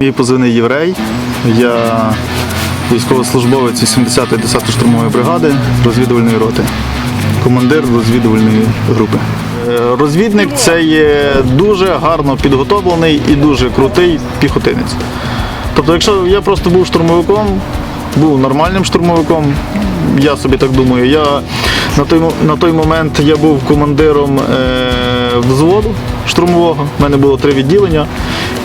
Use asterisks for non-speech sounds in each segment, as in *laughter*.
Мій позивний єврей. Я військовослужбовець 80-ї 10-ї штурмової бригади розвідувальної роти, командир розвідувальної групи. Е, Розвідник це є дуже гарно підготовлений і дуже крутий піхотинець. Тобто, якщо я просто був штурмовиком, був нормальним штурмовиком, я собі так думаю. Я на той, на той момент я був командиром е, взводу штурмового. У мене було три відділення.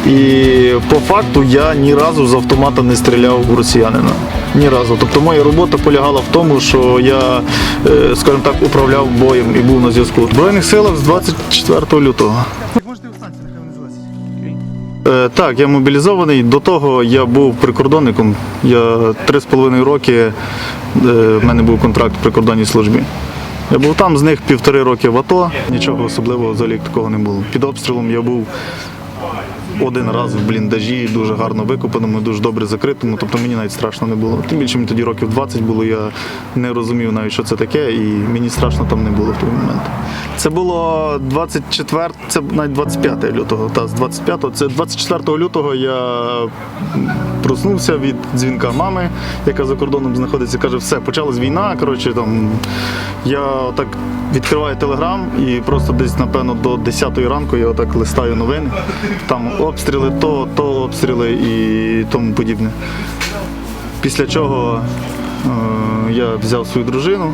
І по факту я ні разу з автомата не стріляв у росіянина. Ні разу. Тобто моя робота полягала в тому, що я, е, скажімо так, управляв боєм і був на зв'язку. В Збройних силах з 24 лютого. Е, Так, я мобілізований. До того я був прикордонником. Я три з половиною роки е, в мене був контракт в прикордонній службі. Я був там, з них півтори роки в АТО. Нічого особливого взагалі такого не було. Під обстрілом я був один раз в бліндажі, дуже гарно викопаному, дуже добре закритому. Тобто мені навіть страшно не було. Тим більше мені тоді років 20 було, я не розумів навіть, що це таке, і мені страшно там не було в той момент. Це було 24, це навіть 25 лютого. Та, з 25, це 24 лютого я проснувся від дзвінка мами, яка за кордоном знаходиться, каже, все, почалась війна. Коротше, там я так відкриваю телеграм і просто десь, напевно, до 10 ранку я отак листаю новини. Там обстріли, то, то обстріли і тому подібне. Після чого е, я взяв свою дружину,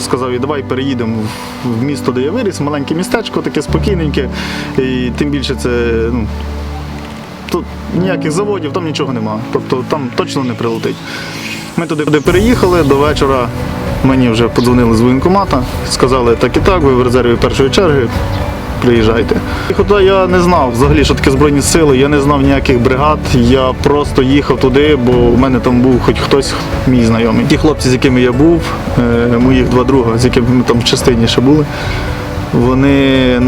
сказав їй, давай переїдемо в- місто, де я виріс, маленьке містечко, таке спокійненьке. І тим більше це ну, тут ніяких заводів, там нічого нема. Тобто там точно не прилетить. Ми туди переїхали до вечора. Мені вже подзвонили з воєнкомата, сказали так і так, ви в резерві першої черги. Приїжджайте. Хоча я не знав взагалі, що таке Збройні сили, я не знав ніяких бригад. Я просто їхав туди, бо в мене там був хоч хтось мій знайомий. Ті хлопці, з якими я був, е, моїх два друга, з якими ми там в частині ще були. Вони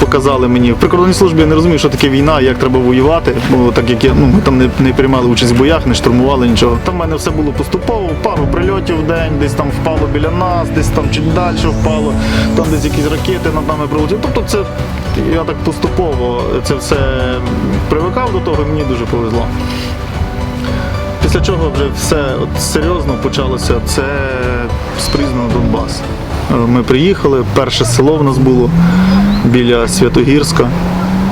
показали мені в прикордонній службі. Я не розумію, що таке війна, як треба воювати. Бо так як я ну ми там не, не приймали участь в боях, не штурмували нічого. Там в мене все було поступово, пару прильотів в день, десь там впало біля нас, десь там чуть далі впало, там десь якісь ракети над нами прилетіли. Тобто це я так поступово це все привикав до того, і мені дуже повезло. Після чого вже все от серйозно почалося. Це з приїзду Донбас. Е, Ми приїхали, перше село в нас було біля Святогірська.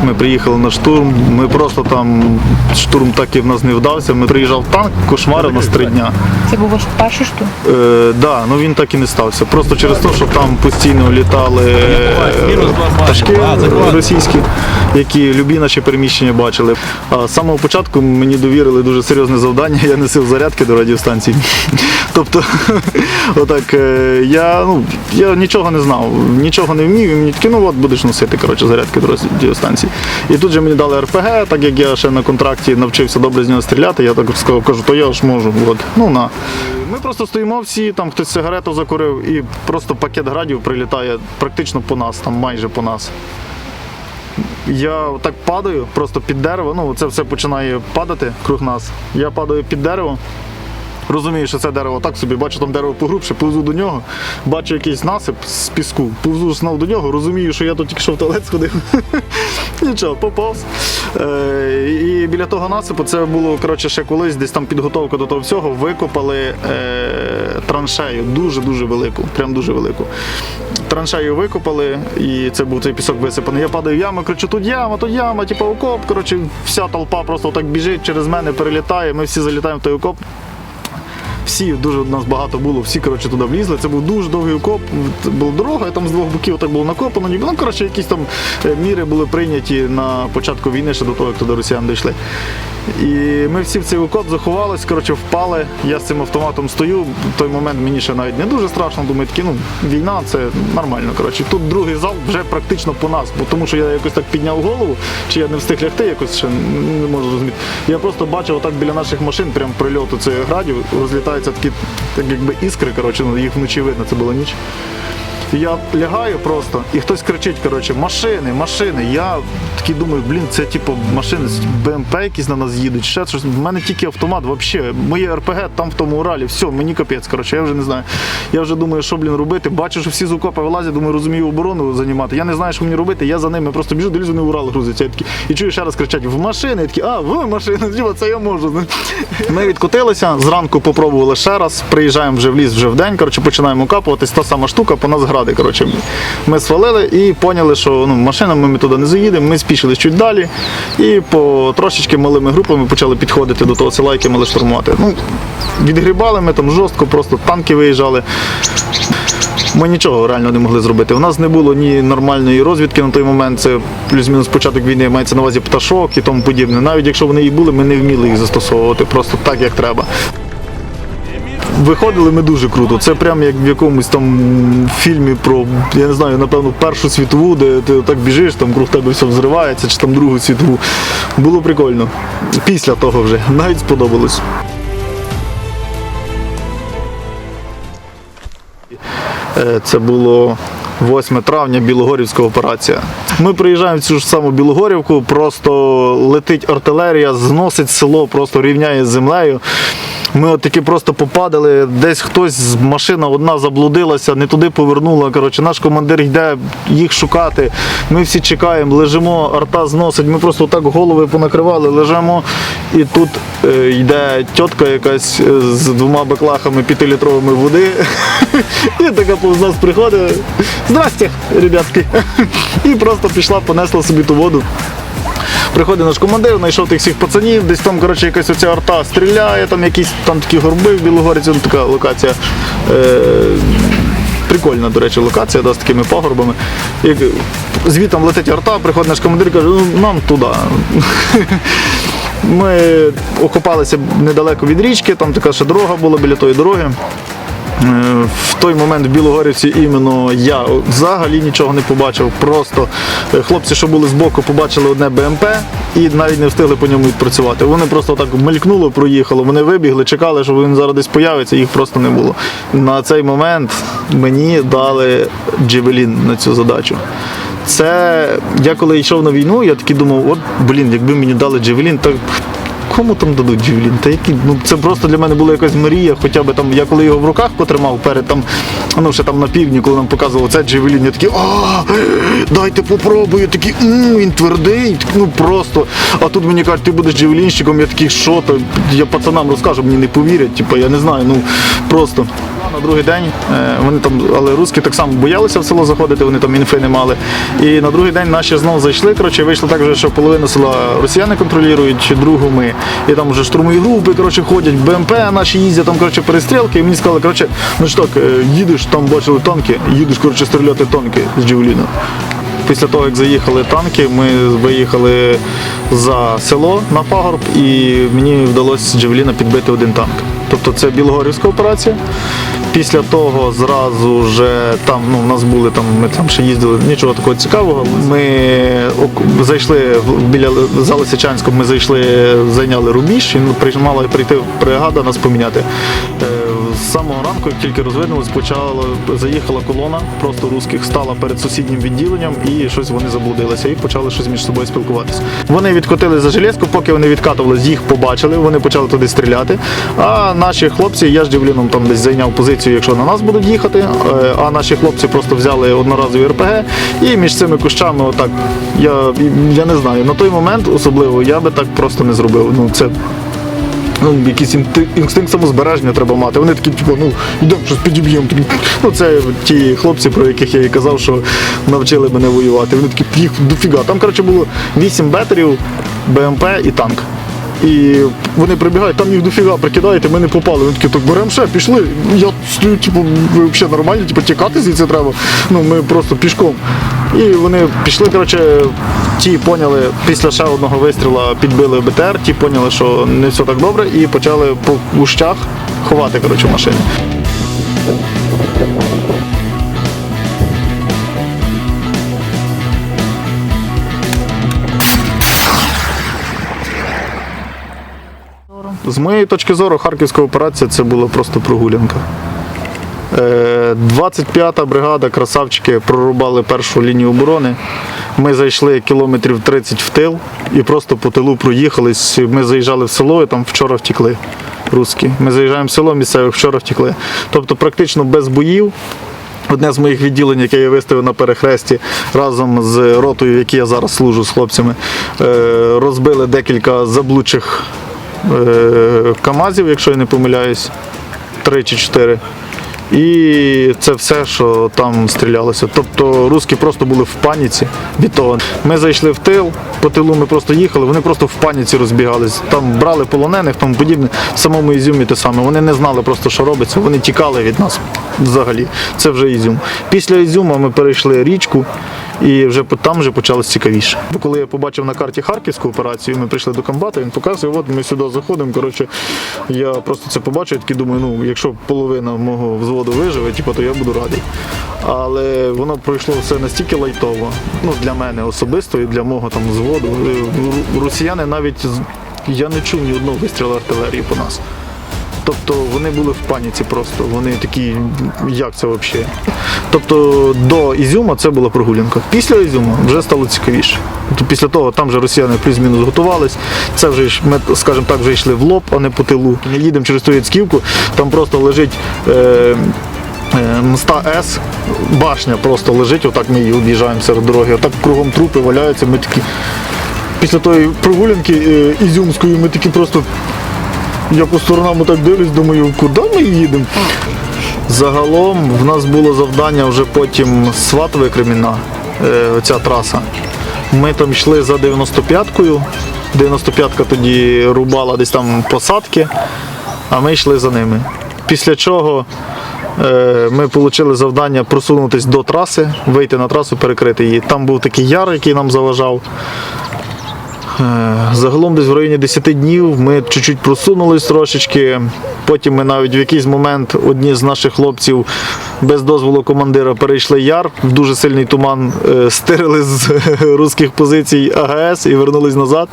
Ми приїхали на штурм. Ми просто там штурм так і в нас не вдався. Ми приїжджав танк, кошмарив нас три дня. Це був ваш перший штурм? Е, да, ну він так і не стався. Просто через те, що там постійно літали е, пташки російські, які любі наші переміщення бачили. А з самого початку мені довірили дуже серйозне завдання. Я носив зарядки до радіостанції. Тобто, *laughs* отак, е, я, ну, я нічого не знав, нічого не вмів, і мені такі, ну от будеш носити коротше, зарядки до радіостанції. І тут же мені дали РПГ, так як я ще на контракті навчився добре з нього стріляти, я так сказав, кажу, то я ж можу. От. Ну на. Ми просто стоїмо всі, там хтось сигарету закурив, і просто пакет градів прилітає практично по нас, там майже по нас. Я так падаю просто під дерево, ну це все починає падати круг нас. Я падаю під дерево. Розумію, що це дерево так собі, бачу там дерево погрубше, повзу до нього, бачу якийсь насип з піску, повзу знов до нього, розумію, що я тут тільки що в туалет сходив. *laughs* Нічого, поповз. Е, і біля того насипу це було коротше, ще колись, десь там підготовка до того всього, викопали е, траншею, дуже-дуже велику, прям дуже велику. Траншею викопали, і це був цей пісок висипаний. Я падаю в яму, кричу, тут яма, тут яма, типу окоп. Коротше, вся толпа просто так біжить через мене, перелітає. Ми всі залітаємо в той окоп. Всі дуже нас багато було, всі коротше туди влізли. Це був дуже довгий окоп. Була дорога, і там з двох боків так було накопано. Ну коротше, якісь там е, міри були прийняті на початку війни, ще до того, як туди росіяни дійшли. І ми всі в цей окоп заховались, коротше, впали. Я з цим автоматом стою. В той момент мені ще навіть не дуже страшно. Думаю, такі, ну війна це нормально. Коротше, тут другий зал вже практично по нас, бо тому що я якось так підняв голову, чи я не встиг лягти, якось ще не можу зрозуміти. Я просто бачив отак біля наших машин, прям прильоту цих градів, розлітаються такі, так якби іскри. Коротше, їх вночі видно, це була ніч. Я лягаю просто, і хтось кричить, коротше, машини, машини. Я такий думаю, блін, це типу машини з БМП якісь на нас їдуть. Ще щось. В мене тільки автомат, взагалі. Моє РПГ там в тому Уралі. Все, мені капець. Коротше, я вже не знаю. Я вже думаю, що блін робити. Бачу, що всі з окопа вилазять, думаю, розумію оборону займати. Я не знаю, що мені робити. Я за ними просто біжу, дивлюсь, вони Урал грузяться. Я такий, і чую ще раз кричать в машини. Я такий, а, в машини, це я можу. Ми відкотилися, зранку попробували ще раз. Приїжджаємо вже в ліс вже в день. Коротше, починаємо капуватись. Та сама штука, по нас гради. Коротше, ми свалили і поняли, що ну, машинами ми туди не заїдемо. Ми спішили чуть далі. І по трошечки малими групами почали підходити до того села, яке мали штурмувати. Ну, відгрібали ми там жорстко, просто танки виїжджали. Ми нічого реально не могли зробити. У нас не було ні нормальної розвідки на той момент. Це плюс-мінус початок війни мається на увазі пташок і тому подібне. Навіть якщо вони і були, ми не вміли їх застосовувати просто так, як треба. Виходили ми дуже круто. Це прям як в якомусь там фільмі про, я не знаю, напевно, Першу світову, де ти так біжиш, там круг тебе все взривається, чи там Другу світову. Було прикольно. Після того вже навіть сподобалось. Е, Це було 8 травня, Білогорівська операція. Ми приїжджаємо в цю ж саму Білогорівку, просто летить артилерія, зносить село, просто рівняє з землею. Ми от таки просто попадали, десь хтось машина одна заблудилася, не туди повернула. Коротше, наш командир йде їх шукати. Ми всі чекаємо, лежимо, арта зносить. Ми просто так голови понакривали, лежимо. І тут е, йде тітка якась е, з двома баклахами п'ятилітровими води. *laughs* І така повз нас приходить. Здрасте, ребятки. *laughs* І просто пішла, понесла собі ту воду. Приходить наш командир, знайшов тих всіх пацанів, десь там коротше, якась оця арта стріляє, там якісь там такі горби в Білогорці, ну, така локація. Е- Прикольна, до речі, локація да, з такими пагорбами. Як звітом летить арта, приходить наш командир і каже, ну нам туди. *laughs* Ми окопалися недалеко від річки, там така ще дорога була біля тої дороги. Е, В той момент в Білогорівці іменно я взагалі нічого не побачив. Просто е, хлопці, що були збоку, побачили одне БМП і навіть не встигли по ньому відпрацювати. Вони просто так мелькнуло, проїхало. Вони вибігли, чекали, що він зараз десь появиться, їх просто не було. На цей момент мені дали джевелін на цю задачу. Це я коли йшов на війну, я такий думав, от блін, якби мені дали джевелін, так Кому там дадуть джевелін? Та які, ну це просто для мене була якась мрія, хоча б там, я коли його в руках потримав перед там, ну ще там на півдні, коли нам показували це джевелін, я такий, а дайте попробую, такий, «М, він твердий, ну просто. А тут мені кажуть, ти будеш джевелінщиком, я такий, що то? Я пацанам розкажу, мені не повірять, типу, я не знаю, ну просто. На другий день е, вони там, але русські так само боялися в село заходити, вони там інфи не мали. І на другий день наші знову зайшли. Коротше, вийшло так, що половину села росіяни контролюють, другу ми. І там вже штурмові групи коротше, ходять, БМП наші їздять, там коротше, перестрілки. І мені сказали, коротше, ну що так, е, їдеш, там бачили танки, їдеш коротше, стріляти танки з Джевеліна. Після того, як заїхали танки, ми виїхали за село на пагорб, і мені вдалося з Джевеліна підбити один танк. Тобто це Білогорівська операція. Після того зразу вже там ну, у нас були там, ми там ще їздили, нічого такого цікавого. Ми зайшли біля за Лисичанськом, ми зайшли, зайняли рубіж, і прийшла- прийти бригада нас поміняти. З самого ранку, як тільки розвиднулось, почала заїхала колона просто русських, стала перед сусіднім відділенням і щось вони заблудилися і почали щось між собою спілкуватися. Вони відкотили за железку, поки вони відкатувалися, їх побачили, вони почали туди стріляти. А наші хлопці, я ж дівліном там десь зайняв позицію, якщо на нас будуть їхати. е, А наші хлопці просто взяли одноразові РПГ і між цими кущами, отак, я, я не знаю, на той момент особливо я би так просто не зробив. Ну це ну, інти- інстинкт самозбереження треба мати. Вони такі, типу, ну, йдемо щось підіб'ємо. Ну, це ті хлопці, про яких я і казав, що навчили мене воювати. Вони такі, їх дофіга. Там, коротше, було 8 бетерів, БМП і танк. І вони прибігають, там їх дофіга прикидаєте, ми не попали. Вони такі, так беремо ще, пішли. Я стою, типу, ви взагалі нормально, типу, тікати звідси треба. Ну, ми просто пішком. І вони пішли, коротше, ті поняли, після ще одного вистріла підбили БТР, ті поняли, що не все так добре, і почали по кущах ховати коротше, машини. З моєї точки зору, харківська операція це була просто прогулянка. Е, 25-та бригада, красавчики, прорубали першу лінію оборони. Ми зайшли кілометрів 30 в тил і просто по тилу проїхались. Ми заїжджали в село і там вчора втекли. Русські. Ми заїжджаємо в село місцевих, вчора втекли. Тобто практично без боїв. Одне з моїх відділень, яке я виставив на перехресті разом з ротою, в якій я зараз служу з хлопцями, е, розбили декілька заблучих е, КАМАЗів, якщо я не помиляюсь, три чи чотири. І це все, що там стрілялося. Тобто русські просто були в паніці від того. Ми зайшли в тил, по тилу ми просто їхали, вони просто в паніці розбігались. Там брали полонених, тому подібне. В самому Ізюмі те саме. Вони не знали просто, що робиться. Вони тікали від нас взагалі. Це вже Ізюм. Після Ізюма ми перейшли річку. І вже там вже почалось цікавіше. Бо коли я побачив на карті харківську операцію, ми прийшли до комбата, він показує, от ми сюди заходимо. Коротше, я просто це побачив, такий думаю, ну якщо половина мого взводу виживе, типу, то я буду радий. Але воно пройшло все настільки лайтово, ну для мене особисто і для мого там взводу. Росіяни навіть я не чув ні одного вистрілу артилерії по нас. Тобто вони були в паніці просто. Вони такі, як це взагалі? Тобто до Ізюма це була прогулянка. Після Ізюма вже стало цікавіше. Тобто після того там вже росіяни плюс-мінус готувались. Це вже ми, скажімо так, вже йшли в лоб, а не по тилу. Ми їдемо через ту Яцьківку, там просто лежить. Е, е, Моста С, башня просто лежить, отак ми її об'їжджаємо серед дороги, отак кругом трупи валяються. Ми такі після тої прогулянки е, ізюмської ми такі просто я по сторонам так дивлюсь, думаю, куди ми їдемо? Загалом в нас було завдання вже потім Сватове Кремінна, е, оця траса. Ми там йшли за 95-кою. 95-ка тоді рубала десь там посадки, а ми йшли за ними. Після чого е, ми отримали завдання просунутися до траси, вийти на трасу, перекрити її. Там був такий яр, який нам заважав. Е, Загалом десь в районі 10 днів ми чуть-чуть просунулись трошечки. Потім ми навіть в якийсь момент одні з наших хлопців без дозволу командира перейшли яр в дуже сильний туман, е, стирили з *laughs* русських позицій АГС і вернулись назад.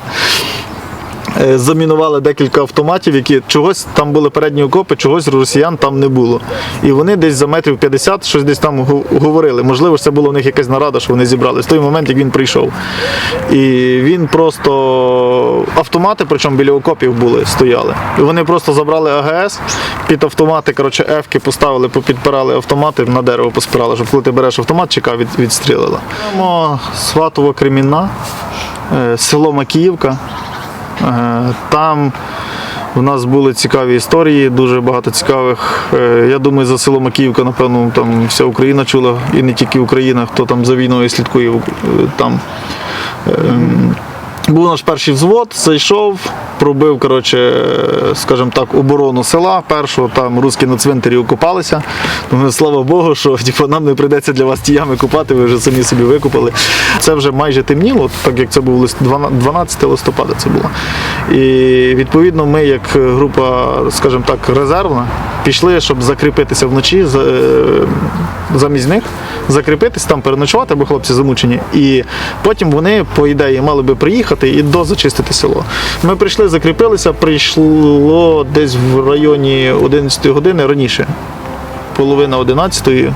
Е, Замінували декілька автоматів, які чогось там були передні окопи, чогось росіян там не було. І вони десь за метрів 50 щось десь там говорили. Можливо, це була в них якась нарада, що вони зібрали в той момент, як він прийшов. І він просто автомати, причому біля окопів були, стояли. І вони просто забрали АГС, під автомати, коротше, ефки поставили, попідпирали автомати, на дерево поспирали, щоб коли ти береш автомат, чека від, відстрілила. Сватово Кремінна, е, село Макіївка. Е, Там в нас були цікаві історії, дуже багато цікавих. Е, Я думаю, за село Макіївка, напевно, там вся Україна чула, і не тільки Україна, хто там за війною слідкує е, там. Був наш перший взвод, зайшов, пробив, коротше, е, скажімо так, оборону села. Першого там русські на цвинтарі окопалися. Думаю, слава Богу, що *laughs* типу, нам не прийдеться для вас ті ями купати, ви вже самі собі викопали. Це вже майже темніло, так як це був 12 листопада це було. І відповідно ми, як група, скажімо так, резервна, пішли, щоб закріпитися вночі е, замість них, закріпитись, там переночувати, бо хлопці замучені. І потім вони, по ідеї, мали би приїхати і дозачистити село. Ми прийшли, закріпилися, прийшло десь в районі 11 години раніше. Половина 11-ї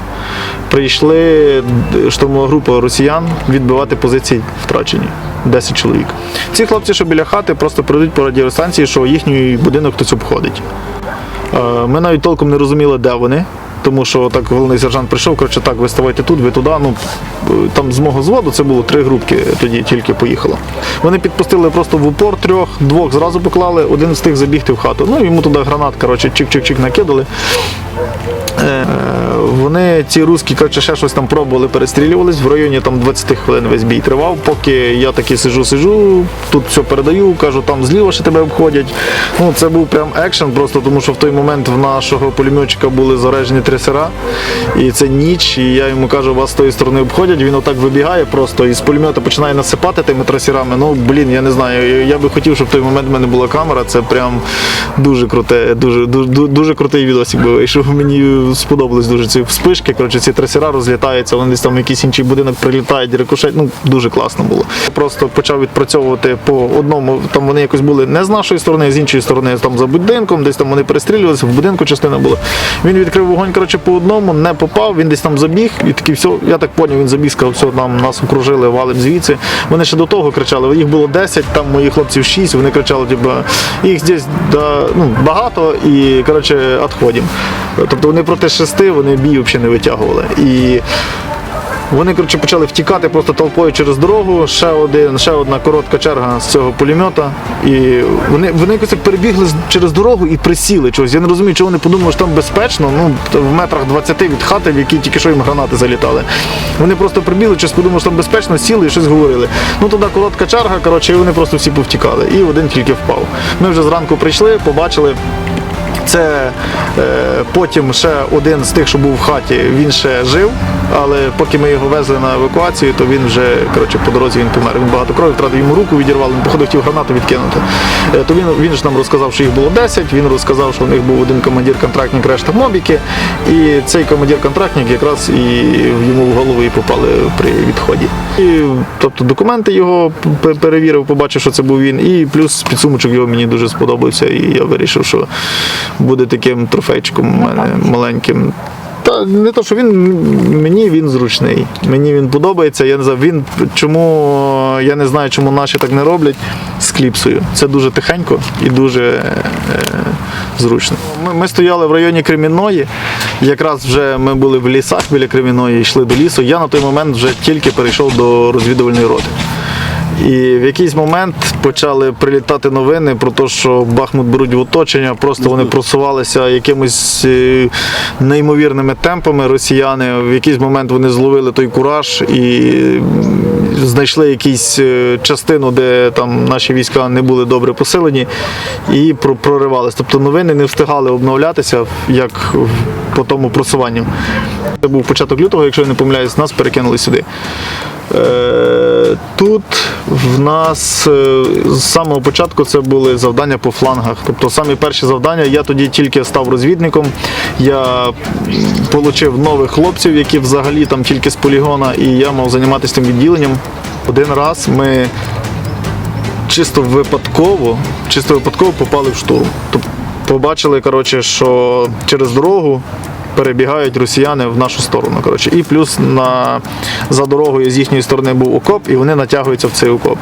прийшли штурмова група росіян відбивати позиції втрачені. 10 чоловік. Ці хлопці, що біля хати, просто передають по радіостанції, що їхній будинок хтось обходить. Е, Ми навіть толком не розуміли, де вони. Тому що так головний сержант прийшов, коротше, так, ви ставайте тут, ви туди. Ну, там з мого зводу це було три групки, тоді тільки поїхало. Вони підпустили просто в упор трьох, двох зразу поклали, один встиг забігти в хату. Ну, йому туди гранат, коротше, чик-чик-чик накидали. Е, Вони, ці русські, коротше, ще щось там пробували, перестрілювались. В районі там 20 хвилин весь бій тривав. Поки я таки сижу, сижу, тут все передаю, кажу, там зліва ще тебе обходять. Ну, це був прям екшен, просто тому що в той момент в нашого пулеметчика були заряджені тресера. І це ніч, і я йому кажу, вас з тої сторони обходять. Він отак вибігає просто і з пулемета починає насипати тими трасерами. Ну, блін, я не знаю. Я би хотів, щоб в той момент в мене була камера. Це прям дуже круте, дуже, дуже, дуже крутий відосик би вийшов. Мені сподобалось дуже ці вспишки, коротше, ці трасера розлітаються, вони десь там в якийсь інший будинок прилітають, рикошет. Ну дуже класно було. Просто почав відпрацьовувати по одному. Там вони якось були не з нашої сторони, а з іншої сторони, там за будинком, десь там вони перестрілювалися, в будинку частина була. Він відкрив вогонь, коротше, по одному, не попав, він десь там забіг, і такий все, я так поняв, він забіг, сказав, все, нам нас окружили, валим звідси. Вони ще до того кричали, їх було 10, там моїх хлопців 6, вони кричали, типу, їх здесь да, ну, багато і коротше, відходимо. Тобто вони проти шести, вони бій взагалі не витягували. І вони коротше, почали втікати просто толпою через дорогу. Ще один, ще одна коротка черга з цього пулемета. І вони, вони якось перебігли через дорогу і присіли чогось. Я не розумію, чого вони подумали, що там безпечно. Ну в метрах 20 від хати, в якій тільки що їм гранати залітали. Вони просто прибігли, щось подумали, що там безпечно, сіли і щось говорили. Ну туди коротка черга, коротше, і вони просто всі повтікали. І один тільки впав. Ми вже зранку прийшли, побачили. Це е, потім ще один з тих, що був в хаті, він ще жив, але поки ми його везли на евакуацію, то він вже коротше, по дорозі він помер. Він багато крові втратив, йому руку відірвали, він походу хотів гранату відкинути. Е, то він, він ж нам розказав, що їх було 10, він розказав, що в них був один командир-контрактник, решта мобіки. І цей командир-контрактник якраз і йому в голову і попали при відході. І, тобто документи його перевірив, побачив, що це був він. І плюс підсумочок його мені дуже сподобався. І я вирішив, що буде таким трофейчиком у мене маленьким. Та не то, що він мені він зручний. Мені він подобається. Я не знаю, він чому я не знаю, чому наші так не роблять з кліпсою. Це дуже тихенько і дуже е, зручно. Ми, ми стояли в районі Кремінної. Якраз вже ми були в лісах біля Кремінної, йшли до лісу. Я на той момент вже тільки перейшов до розвідувальної роти. І в якийсь момент почали прилітати новини про те, що Бахмут беруть в оточення. Просто вони просувалися якимось е, неймовірними темпами росіяни. В якийсь момент вони зловили той кураж і знайшли якусь е, частину, де там наші війська не були добре посилені, і про- проривались. Тобто новини не встигали обновлятися як по тому просуванню. Це був початок лютого, якщо я не помиляюсь, нас перекинули сюди. Е, Тут в нас е, з самого початку це були завдання по флангах. Тобто самі перші завдання, я тоді тільки став розвідником. Я отримав нових хлопців, які взагалі там тільки з полігона, і я мав займатися тим відділенням. Один раз ми чисто випадково, чисто випадково попали в штурм. Тобто побачили, коротше, що через дорогу перебігають росіяни в нашу сторону. Коротше. І плюс на, за дорогою з їхньої сторони був окоп, і вони натягуються в цей окоп.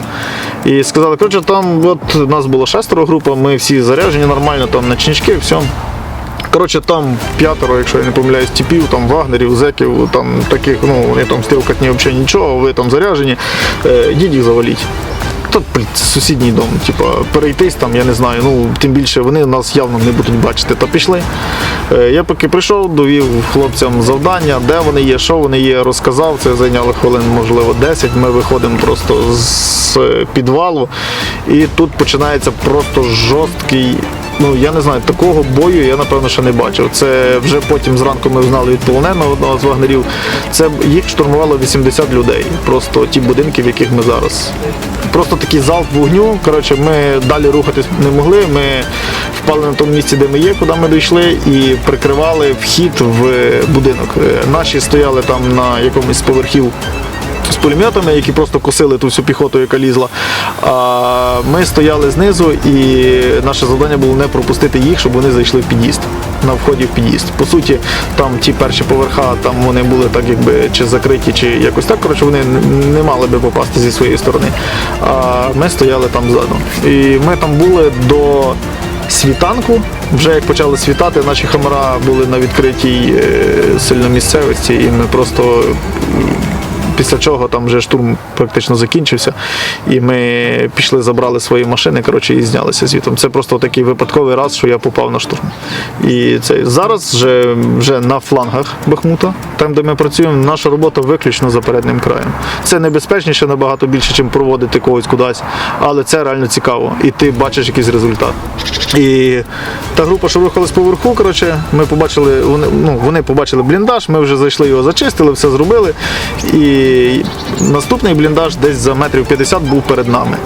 І сказали, коротше, там от нас було шестеро група, ми всі заряджені нормально, там начнички, все. Коротше, там п'ятеро, якщо я не помиляюсь, типів, там вагнерів, зеків, там таких, ну, вони там стрілкатні взагалі нічого, ви там заряжені, е, їх заваліть. Та це сусідній дом, типу, перейтись там, я не знаю, ну тим більше вони нас явно не будуть бачити. Та пішли. Е, Я поки прийшов, довів хлопцям завдання, де вони є, що вони є, розказав. Це зайняло хвилин, можливо, 10. Ми виходимо просто з е, підвалу, і тут починається просто жорсткий. Ну я не знаю, такого бою я напевно ще не бачив. Це вже потім зранку ми знали від полоненого одного з вагнерів. Це їх штурмувало 80 людей. Просто ті будинки, в яких ми зараз. Просто такий залп вогню. Коротше, ми далі рухатись не могли. Ми впали на тому місці, де ми є, куди ми дійшли, і прикривали вхід в будинок. Е, Наші стояли там на якомусь з поверхів пулеметами, які просто косили ту всю піхоту, яка лізла. А ми стояли знизу, і наше завдання було не пропустити їх, щоб вони зайшли в під'їзд. На вході в під'їзд. По суті, там ті перші поверха, там вони були так, якби чи закриті, чи якось так. Коротше, вони не мали би попасти зі своєї сторони. А ми стояли там ззаду. І ми там були до світанку. Вже як почали світати, наші хамера були на відкритій е, сильно місцевості, і ми просто Після чого там вже штурм практично закінчився, і ми пішли, забрали свої машини, коротше, і знялися звітом. Це просто такий випадковий раз, що я попав на штурм. І це зараз вже, вже на флангах Бахмута, там, де ми працюємо, наша робота виключно за переднім краєм. Це небезпечніше набагато більше, ніж проводити когось кудись, але це реально цікаво. І ти бачиш якийсь результат. І та група, що рухалась поверху, коротше, ми побачили, вони, ну, вони побачили бліндаж, ми вже зайшли його зачистили, все зробили. І наступний бліндаж десь за метрів 50 був перед нами.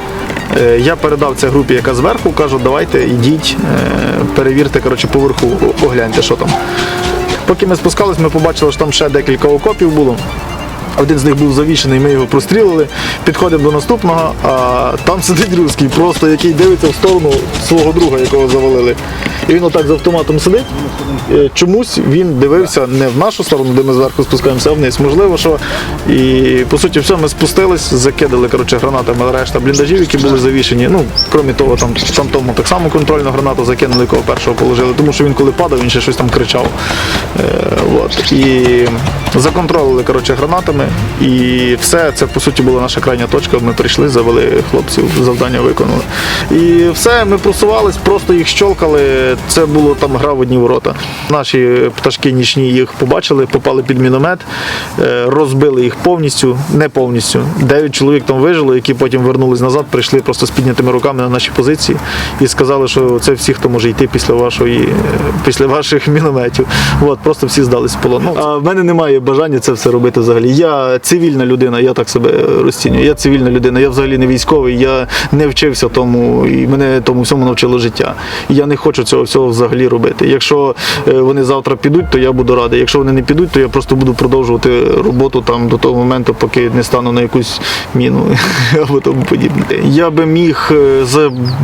Е, Я передав це групі, яка зверху, кажу, давайте йдіть, е, перевірте коротше, поверху, огляньте, що там. Поки ми спускались, ми побачили, що там ще декілька окопів було. Один з них був завішений, ми його прострілили. Підходимо до наступного, а там сидить русський, просто який дивиться в сторону свого друга, якого завалили. І він отак з автоматом сидить. Е, Чомусь він дивився не в нашу сторону, де ми зверху спускаємося, а вниз. Можливо, що. І по суті, все, ми спустились, закидали коротше, гранатами решта бліндажів, які були завішені. Ну, крім того, там, там тому так само контрольну гранату закинули, кого першого положили, тому що він коли падав, він ще щось там кричав. Е, от. І законтролили коротше, гранатами. І все, це по суті була наша крайня точка. Ми прийшли, завели хлопців, завдання виконали. І все, ми просувались, просто їх щолкали. Це було там гра в одні ворота. Наші пташки нічні їх побачили, попали під міномет, е, розбили їх повністю, не повністю. Дев'ять чоловік там вижило, які потім вернулись назад, прийшли просто з піднятими руками на наші позиції і сказали, що це всі, хто може йти після вашої, е, після ваших мінометів. От, просто всі здались в полон. Ну, а в мене немає бажання це все робити взагалі. Я цивільна людина, я так себе розцінюю. Я цивільна людина, я взагалі не військовий, я не вчився тому, і мене тому всьому навчило життя. І я не хочу цього всього взагалі робити. Якщо е, вони завтра підуть, то я буду радий. Якщо вони не підуть, то я просто буду продовжувати роботу там до того моменту, поки не стану на якусь міну *laughs* або тому подібне. Я би міг е,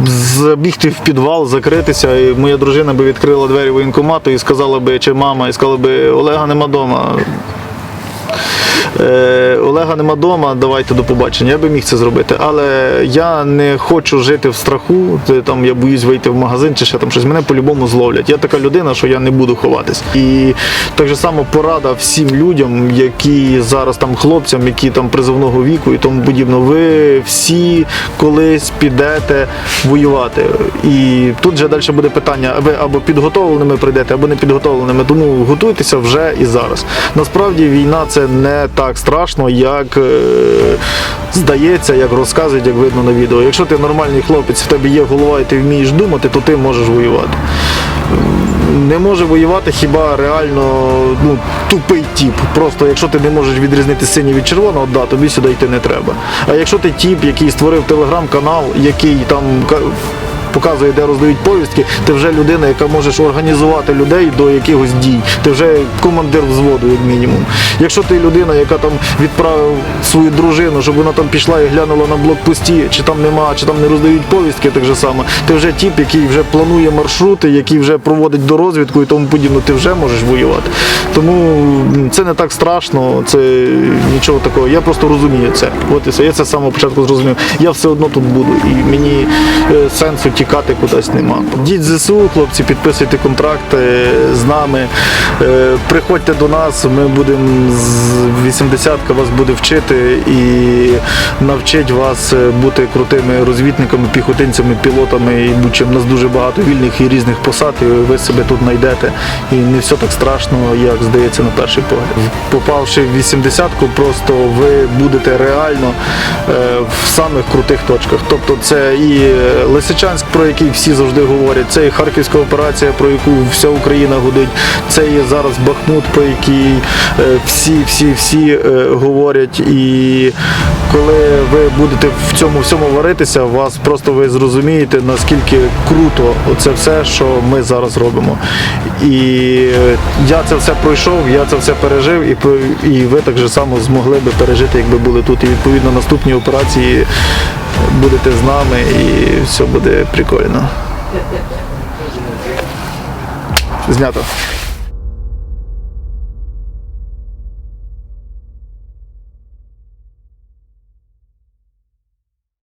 забігти в підвал, закритися, і моя дружина би відкрила двері воєнкомату і сказала би, чи мама, і сказала би, Олега нема вдома. Е, Олега нема вдома, давайте до побачення. Я би міг це зробити, але я не хочу жити в страху. Там я боюсь вийти в магазин чи ще там щось. Мене по-любому зловлять. Я така людина, що я не буду ховатись. І так же само порада всім людям, які зараз там хлопцям, які там призовного віку і тому подібно. Ви всі колись підете воювати. І тут вже далі буде питання: ви або підготовленими прийдете, або не підготовленими. Тому готуйтеся вже і зараз. Насправді війна це не так страшно, як е, здається, як розказують, як видно на відео. Якщо ти нормальний хлопець, в тебе є голова і ти вмієш думати, то ти можеш воювати. Не може воювати хіба реально ну, тупий тіп. Просто якщо ти не можеш відрізнити синій від червоного, да, тобі сюди йти не треба. А якщо ти тіп, який створив телеграм-канал, який там показує, де роздають повістки, ти вже людина, яка можеш організувати людей до якихось дій. Ти вже командир взводу, як мінімум. Якщо ти людина, яка там відправив свою дружину, щоб вона там пішла і глянула на блокпості, чи там нема, чи там не роздають повістки, так же само, ти вже тіп, який вже планує маршрути, який вже проводить до розвідку і тому подібне, ти вже можеш воювати. Тому це не так страшно, це нічого такого. Я просто розумію це. От і все. Я це з самого початку зрозумів. Я все одно тут буду, і мені е, сенсу тікати кудись нема. Діть ЗСУ, хлопці, підписуйте контракти з нами. Е, Приходьте до нас, ми будемо з 80 вас буде вчити і навчить вас е, бути крутими розвідниками, піхотинцями, пілотами і будь-чим. У нас дуже багато вільних і різних посад, і ви себе тут знайдете. І не все так страшно, як здається на перший погляд. Попавши в 80-ку, просто ви будете реально е, в самих крутих точках. Тобто це і Лисичанськ, про який всі завжди говорять, це і Харківська операція, про яку вся Україна гудить, це є зараз Бахмут, про який е, всі, всі, всі е, говорять. І коли ви будете в цьому всьому варитися, вас просто ви зрозумієте, наскільки круто це все, що ми зараз робимо. І е, я це все пройшов, я це все пережив, і, і ви так же само змогли би пережити, якби були тут. І відповідно наступні операції будете з нами, і все буде прикольно. Знято.